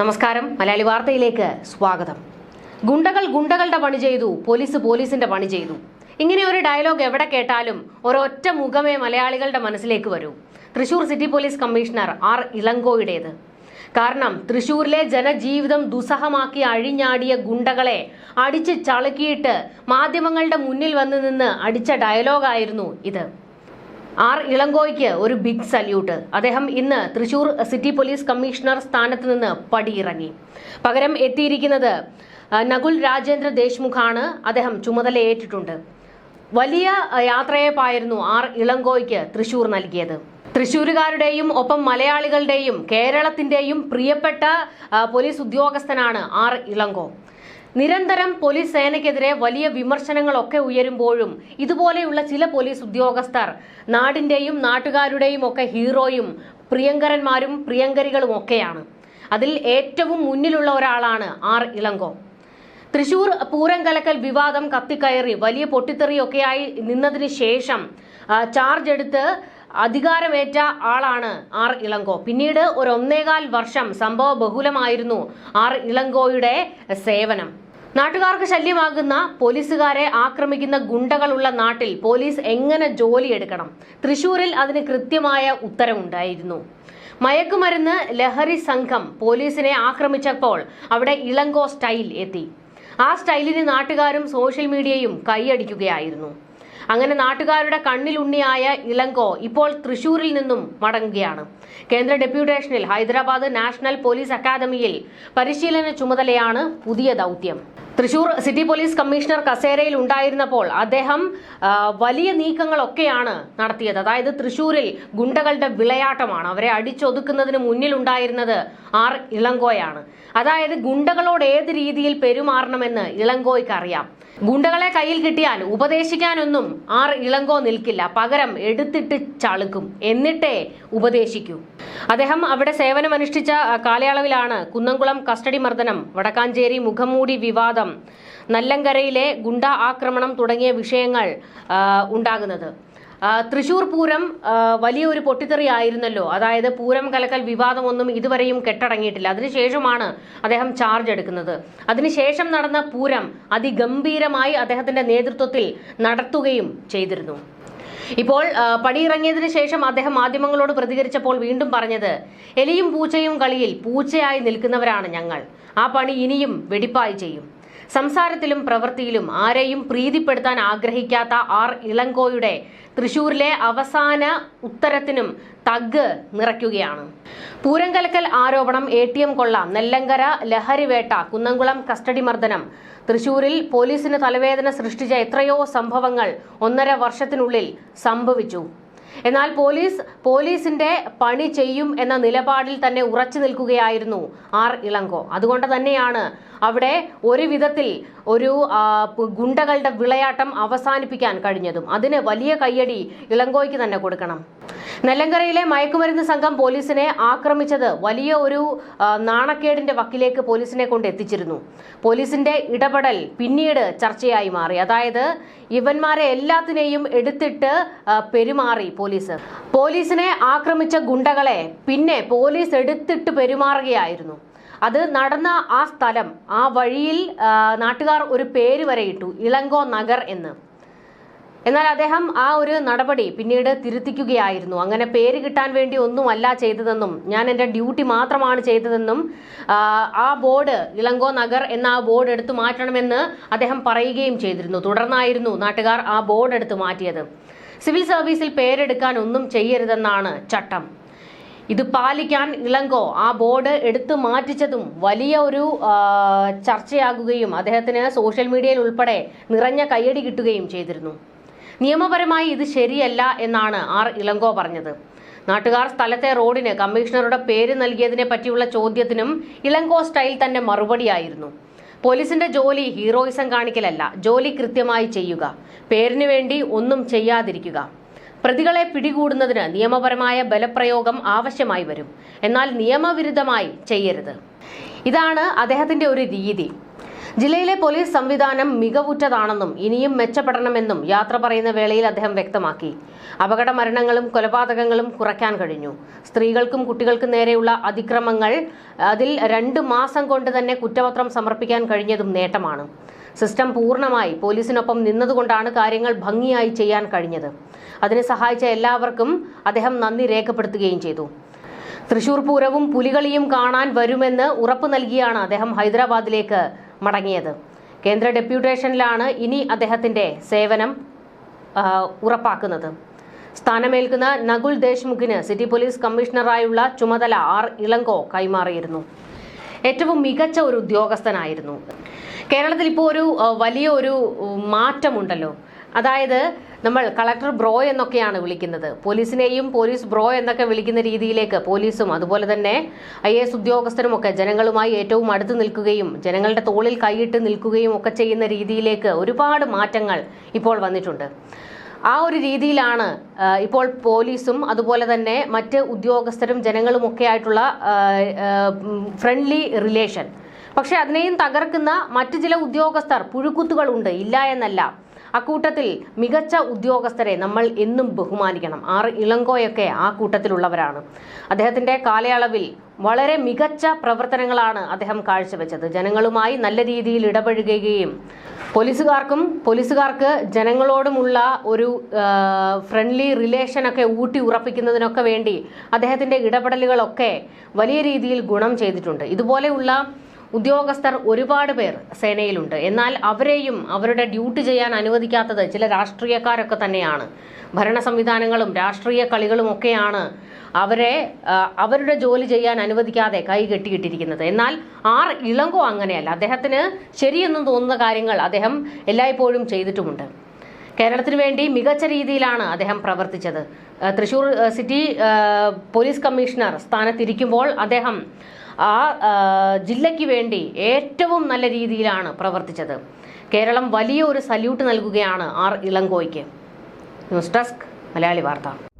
നമസ്കാരം. മലയാളി വാർത്തയിലേക്ക് സ്വാഗതം. ഗുണ്ടകൾ ഗുണ്ടകളുടെ പണി ചെയ്തു. പോലീസ് പോലീസിന്റെ പണി ചെയ്തു. ഇങ്ങനെ ഒരു ഡയലോഗ് എവിടെ കേട്ടാലും ഒരൊറ്റ മുഖമേ മലയാളികളുടെ മനസ്സിലേക്ക് വരൂ. Thrissur city police commissioner R ഇളങ്കോയുടേത്. കാരണം തൃശൂരിലെ ജനജീവിതം ദുസ്സഹമാക്കി അഴിഞ്ഞാടിയ ഗുണ്ടകളെ അടിച്ച് ചളുക്കിയിട്ട് മാധ്യമങ്ങളുടെ മുന്നിൽ വന്നു നിന്ന് അടിച്ച ഡയലോഗായിരുന്നു ഇത്. ആർ ഇളങ്കോയ്ക്ക് ഒരു ബിഗ് സല്യൂട്ട് അദ്ദേഹം ഇന്ന് തൃശൂർ സിറ്റി പോലീസ് കമ്മീഷണർ സ്ഥാനത്ത് നിന്ന് പടിയിറങ്ങി. പകരം എത്തിയിരിക്കുന്നത് നകുൽ രാജേന്ദ്ര ദേശ്മുഖാണ് അദ്ദേഹം ചുമതലയേറ്റിട്ടുണ്ട് വലിയ യാത്രയപ്പായിരുന്നു ആർ ഇളങ്കോയ്ക്ക് തൃശൂർ നൽകിയത്. തൃശൂരുകാരുടെയും ഒപ്പം മലയാളികളുടെയും കേരളത്തിന്റെയും പ്രിയപ്പെട്ട പോലീസ് ഉദ്യോഗസ്ഥനാണ് ആർ ഇളങ്കോ. നിരന്തരം പോലീസ് സേനയ്ക്കെതിരെ വലിയ വിമർശനങ്ങളൊക്കെ ഉയരുമ്പോഴും ഇതുപോലെയുള്ള ചില പോലീസ് ഉദ്യോഗസ്ഥർ നാടിന്റെയും നാട്ടുകാരുടെയും ഒക്കെ ഹീറോയും പ്രിയങ്കരന്മാരും പ്രിയങ്കരികളും ഒക്കെയാണ്. അതിൽ ഏറ്റവും മുന്നിലുള്ള ഒരാളാണ് ആർ ഇളങ്കോ. തൃശൂർ പൂരം കലക്കൽ വിവാദം കത്തിക്കയറി വലിയ പൊട്ടിത്തെറിയൊക്കെയായി നിന്നതിന് ശേഷം ചാർജ് എടുത്ത് അധികാരമേറ്റ ആളാണ് ആർ ഇളങ്കോ. പിന്നീട് ഒരു ഒന്നേകാൽ വർഷം സംഭവ ബഹുലമായിരുന്നു ആർ ഇളങ്കോയുടെ സേവനം. നാട്ടുകാർക്ക് ശല്യമാകുന്ന പോലീസുകാരെ ആക്രമിക്കുന്ന ഗുണ്ടകളുള്ള നാട്ടിൽ പോലീസ് എങ്ങനെ ജോലിയെടുക്കണം? തൃശൂരിൽ അതിന് കൃത്യമായ ഉത്തരവുണ്ടായിരുന്നു. മയക്കുമരുന്ന് ലഹരി സംഘം പോലീസിനെ ആക്രമിച്ചപ്പോൾ അവിടെ ഇളങ്കോ സ്റ്റൈൽ എത്തി. ആ സ്റ്റൈലിന് നാട്ടുകാരും സോഷ്യൽ മീഡിയയും കൈയടിക്കുകയായിരുന്നു. അങ്ങനെ നാട്ടുകാരുടെ കണ്ണിലുണ്ണിയായ ഇളങ്കോ ഇപ്പോൾ തൃശൂരിൽ നിന്നും മടങ്ങുകയാണ്. കേന്ദ്ര ഡെപ്യൂട്ടേഷനിൽ ഹൈദരാബാദ് നാഷണൽ പോലീസ് അക്കാദമിയിൽ പരിശീലന ചുമതലയാണ് പുതിയ ദൗത്യം. തൃശൂർ സിറ്റി പോലീസ് കമ്മീഷണർ കസേരയിൽ ഉണ്ടായിരുന്നപ്പോൾ അദ്ദേഹം വലിയ നീക്കങ്ങളൊക്കെയാണ് നടത്തിയത്. അതായത് തൃശൂരിൽ ഗുണ്ടകളുടെ വിളയാട്ടമാണ്. അവരെ അടിച്ചൊതുക്കുന്നതിന് മുന്നിലുണ്ടായിരുന്നത് ആർ ഇളങ്കോയാണ്. അതായത് ഗുണ്ടകളോട് ഏത് രീതിയിൽ പെരുമാറണമെന്ന് ഇളങ്കോയ്ക്ക് അറിയാം. ഗുണ്ടകളെ കയ്യിൽ കിട്ടിയാൽ ഉപദേശിക്കാനൊന്നും ആർ ഇളങ്കോ നിൽക്കില്ല. പകരം എടുത്തിട്ട് ചളുക്കും. എന്നിട്ടേ ഉപദേശിക്കൂ. അദ്ദേഹം അവിടെ സേവനമനുഷ്ഠിച്ച കാലയളവിലാണ് കുന്നംകുളം കസ്റ്റഡി മർദ്ദനം വടക്കാഞ്ചേരി മുഖംമൂടി വിവാദം നല്ലങ്കരയിലെ ഗുണ്ട ആക്രമണം തുടങ്ങിയ വിഷയങ്ങൾ ഉണ്ടാകുന്നത്. തൃശൂർ പൂരം വലിയൊരു പൊട്ടിത്തെറി ആയിരുന്നല്ലോ. അതായത് പൂരം കലക്കൽ വിവാദമൊന്നും ഇതുവരെയും കെട്ടടങ്ങിയിട്ടില്ല. അതിനുശേഷമാണ് അദ്ദേഹം ചാർജ് എടുക്കുന്നത്. അതിനുശേഷം നടന്ന പൂരം അതിഗംഭീരമായി അദ്ദേഹത്തിന്റെ നേതൃത്വത്തിൽ നടത്തുകയും ചെയ്തിരുന്നു. ഇപ്പോൾ പടിയിറങ്ങിയതിനു ശേഷം അദ്ദേഹം മാധ്യമങ്ങളോട് പ്രതികരിച്ചപ്പോൾ വീണ്ടും പറഞ്ഞത് എലിയും പൂച്ചയും കളിയിൽ പൂച്ചയായി നിൽക്കുന്നവരാണ് ഞങ്ങൾ. ആ പണി ഇനിയും വെടിപ്പായി ചെയ്യും. സംസാരത്തിലും പ്രവൃത്തിയിലും ആരെയും പ്രീതിപ്പെടുത്താൻ ആഗ്രഹിക്കാത്ത ആർ ഇളങ്കോയുടെ തൃശൂരിലെ അവസാന ഉത്തരത്തിനും തഗ് നിറയ്ക്കുകയാണ്. പൂരം കലക്കൽ ആരോപണം എ ടി എം കൊള്ള നെല്ലങ്കര ലഹരിവേട്ട കുന്നംകുളം കസ്റ്റഡി മർദ്ദനം. തൃശൂരിൽ പോലീസിന് തലവേദന സൃഷ്ടിച്ച എത്രയോ സംഭവങ്ങൾ ഒന്നര വർഷത്തിനുള്ളിൽ സംഭവിച്ചു. എന്നാൽ പോലീസ് പോലീസിന്റെ പണി ചെയ്യും എന്ന നിലപാടിൽ തന്നെ ഉറച്ചു നിൽക്കുകയായിരുന്നു ആർ ഇളങ്കോ. അതുകൊണ്ട് തന്നെയാണ് അവിടെ ഒരു വിധത്തിൽ ഒരു ഗുണ്ടകളുടെ വിളയാട്ടം അവസാനിപ്പിക്കാൻ കഴിഞ്ഞതും. അതിന് വലിയ കയ്യടി ഇളങ്കോയ്ക്ക് തന്നെ കൊടുക്കണം. നെല്ലങ്കരയിലെ മയക്കുമരുന്ന് സംഘം പോലീസിനെ ആക്രമിച്ചത് വലിയ ഒരു നാണക്കേടിന്റെ വക്കിലേക്ക് പോലീസിനെ കൊണ്ട് എത്തിച്ചിരുന്നു. പോലീസിന്റെ ഇടപെടൽ പിന്നീട് ചർച്ചയായി മാറി. അതായത് ഇവന്മാരെ എല്ലാത്തിനെയും എടുത്തിട്ട് പെരുമാറി പോലീസ്. പോലീസിനെ ആക്രമിച്ച ഗുണ്ടകളെ പിന്നെ പോലീസ് എടുത്തിട്ട് പെരുമാറുകയായിരുന്നു. അത് നടന്ന ആ സ്ഥലം ആ വഴിയിൽ നാട്ടുകാർ ഒരു പേര് വരെ ഇട്ടു. ഇളങ്കോ നഗർ എന്ന്. എന്നാൽ അദ്ദേഹം ആ ഒരു നടപടി പിന്നീട് തിരുത്തിക്കുകയായിരുന്നു. അങ്ങനെ പേര് കിട്ടാൻ വേണ്ടി ഒന്നുമല്ല ചെയ്തതെന്നും ഞാൻ എന്റെ ഡ്യൂട്ടി മാത്രമാണ് ചെയ്തതെന്നും ആ, ബോർഡ് ഇളങ്കോ നഗർ എന്ന ആ ബോർഡ് എടുത്തു മാറ്റണമെന്ന് അദ്ദേഹം പറയുകയും ചെയ്തിരുന്നു. തുടർന്നായിരുന്നു നാട്ടുകാർ ആ ബോർഡ് എടുത്തു മാറ്റിയത്. സിവിൽ സർവീസിൽ പേരെടുക്കാൻ ഒന്നും ചെയ്യരുതെന്നാണ് ചട്ടം. ഇത് പാലിക്കാൻ ഇളങ്കോ ആ ബോർഡ് എടുത്തു മാറ്റിച്ചതും വലിയ ഒരു ചർച്ചയാകുകയും അദ്ദേഹത്തിന് സോഷ്യൽ മീഡിയയിൽ ഉൾപ്പെടെ നിറഞ്ഞ കയ്യടി കിട്ടുകയും ചെയ്തിരുന്നു. നിയമപരമായി ഇത് ശരിയല്ല എന്നാണ് ആർ ഇളങ്കോ പറഞ്ഞത്. നാട്ടുകാർ സ്ഥലത്തെ റോഡിന് കമ്മീഷണറുടെ പേര് നൽകിയതിനെ പറ്റിയുള്ള ചോദ്യത്തിനും ഇളങ്കോ സ്റ്റൈൽ തന്നെ മറുപടിയായിരുന്നു. പോലീസിന്റെ ജോലി ഹീറോയിസം കാണിക്കലല്ല ജോലി കൃത്യമായി ചെയ്യുക. പേരിനു വേണ്ടി ഒന്നും ചെയ്യാതിരിക്കുക. പ്രതികളെ പിടികൂടുന്നതിന് നിയമപരമായ ബലപ്രയോഗം ആവശ്യമായി വരും. എന്നാൽ നിയമവിരുദ്ധമായി ചെയ്യരുത്. ഇതാണ് അദ്ദേഹത്തിന്റെ ഒരു രീതി. ജില്ലയിലെ പോലീസ് സംവിധാനം മികവുറ്റതാണെന്നും ഇനിയും മെച്ചപ്പെടണമെന്നും യാത്ര പറയുന്ന വേളയിൽ അദ്ദേഹം വ്യക്തമാക്കി. അപകട മരണങ്ങളും കൊലപാതകങ്ങളും കുറയ്ക്കാൻ കഴിഞ്ഞു. സ്ത്രീകൾക്കും കുട്ടികൾക്കും നേരെയുള്ള അതിക്രമങ്ങൾ അതിൽ രണ്ട് മാസം കൊണ്ട് തന്നെ കുറ്റപത്രം സമർപ്പിക്കാൻ കഴിഞ്ഞതും നേട്ടമാണ്. സിസ്റ്റം പൂർണമായി പോലീസിനൊപ്പം നിന്നതുകൊണ്ടാണ് കാര്യങ്ങൾ ഭംഗിയായി ചെയ്യാൻ കഴിഞ്ഞത്. അതിന് സഹായിച്ച എല്ലാവർക്കും അദ്ദേഹം നന്ദി രേഖപ്പെടുത്തുകയും ചെയ്തു. തൃശൂർ പൂരവും പുലികളിയും കാണാൻ വരുമെന്ന് ഉറപ്പു നൽകിയാണ് അദ്ദേഹം ഹൈദരാബാദിലേക്ക് മടങ്ങിയത്. കേന്ദ്ര ഡെപ്യൂട്ടേഷനിലാണ് ഇനി അദ്ദേഹത്തിന്റെ സേവനം ഉറപ്പാക്കുന്നത്. സ്ഥാനമേൽക്കുന്ന നകുൽ ദേശ്മുഖിന് സിറ്റി പോലീസ് കമ്മീഷണറായുള്ള ചുമതല ആർ ഇളങ്കോ കൈമാറിയിരുന്നു. ഏറ്റവും മികച്ച ഒരു ഉദ്യോഗസ്ഥനായിരുന്നു. കേരളത്തിൽ ഇപ്പോൾ ഒരു വലിയ ഒരു മാറ്റമുണ്ടല്ലോ. അതായത് നമ്മൾ കളക്ടർ ബ്രോ എന്നൊക്കെയാണ് വിളിക്കുന്നത്. പോലീസിനെയും പോലീസ് ബ്രോ എന്നൊക്കെ വിളിക്കുന്ന രീതിയിലേക്ക് പോലീസും അതുപോലെ തന്നെ ഐ എസ് ഉദ്യോഗസ്ഥരും ഒക്കെ ജനങ്ങളുമായി ഏറ്റവും അടുത്ത് നിൽക്കുകയും ജനങ്ങളുടെ തോളിൽ കൈയിട്ട് നിൽക്കുകയും ഒക്കെ ചെയ്യുന്ന രീതിയിലേക്ക് ഒരുപാട് മാറ്റങ്ങൾ ഇപ്പോൾ വന്നിട്ടുണ്ട്. ആ ഒരു രീതിയിലാണ് ഇപ്പോൾ പോലീസും അതുപോലെ തന്നെ മറ്റ് ഉദ്യോഗസ്ഥരും ജനങ്ങളുമൊക്കെ ആയിട്ടുള്ള ഫ്രണ്ട്ലി റിലേഷൻ പക്ഷേ അതിനെയും തകർക്കുന്ന മറ്റ് ചില ഉദ്യോഗസ്ഥർ പുഴുക്കുത്തുകളുണ്ട് ഇല്ല എന്നല്ല. അക്കൂട്ടത്തിൽ മികച്ച ഉദ്യോഗസ്ഥരെ നമ്മൾ എന്നും ബഹുമാനിക്കണം. ആർ ഇളങ്കോയൊക്കെ ആ കൂട്ടത്തിലുള്ളവരാണ്. അദ്ദേഹത്തിന്റെ കാലയളവിൽ വളരെ മികച്ച പ്രവർത്തനങ്ങളാണ് അദ്ദേഹം കാഴ്ചവെച്ചത്. ജനങ്ങളുമായി നല്ല രീതിയിൽ ഇടപഴകുകയും പോലീസുകാർക്കും പോലീസുകാർക്ക് ജനങ്ങളോടുമുള്ള ഒരു ഫ്രണ്ട്ലി റിലേഷനൊക്കെ ഊട്ടി ഉറപ്പിക്കുന്നതിനൊക്കെ വേണ്ടി അദ്ദേഹത്തിന്റെ ഇടപെടലുകളൊക്കെ വലിയ രീതിയിൽ ഗുണം ചെയ്തിട്ടുണ്ട്. ഇതുപോലെയുള്ള ഉദ്യോഗസ്ഥർ ഒരുപാട് പേർ സേനയിലുണ്ട്. എന്നാൽ അവരെയും അവരുടെ ഡ്യൂട്ടി ചെയ്യാൻ അനുവദിക്കാത്തത് ചില രാഷ്ട്രീയക്കാരൊക്കെ തന്നെയാണ്. ഭരണ സംവിധാനങ്ങളും രാഷ്ട്രീയ കളികളും ഒക്കെയാണ് അവരെ അവരുടെ ജോലി ചെയ്യാൻ അനുവദിക്കാതെ കൈ കെട്ടിയിട്ടിരിക്കുന്നത്. എന്നാൽ ആർ ഇളങ്കോ അങ്ങനെയല്ല. അദ്ദേഹത്തിന് ശരിയെന്നും തോന്നുന്ന കാര്യങ്ങൾ അദ്ദേഹം എല്ലായ്പ്പോഴും ചെയ്തിട്ടുമുണ്ട്. കേരളത്തിന് വേണ്ടി മികച്ച രീതിയിലാണ് അദ്ദേഹം പ്രവർത്തിച്ചത്. തൃശൂർ സിറ്റി പോലീസ് കമ്മീഷണർ സ്ഥാനത്തിരിക്കുമ്പോൾ അദ്ദേഹം ആ, ജില്ലയ്ക്ക് വേണ്ടി ഏറ്റവും നല്ല രീതിയിലാണ് പ്രവർത്തിച്ചത്. കേരളം വലിയ ഒരു സല്യൂട്ട് നൽകുകയാണ് ആർ ഇളങ്കോയ്ക്ക്. ന്യൂസ് ഡെസ്ക് മലയാളി വാർത്ത.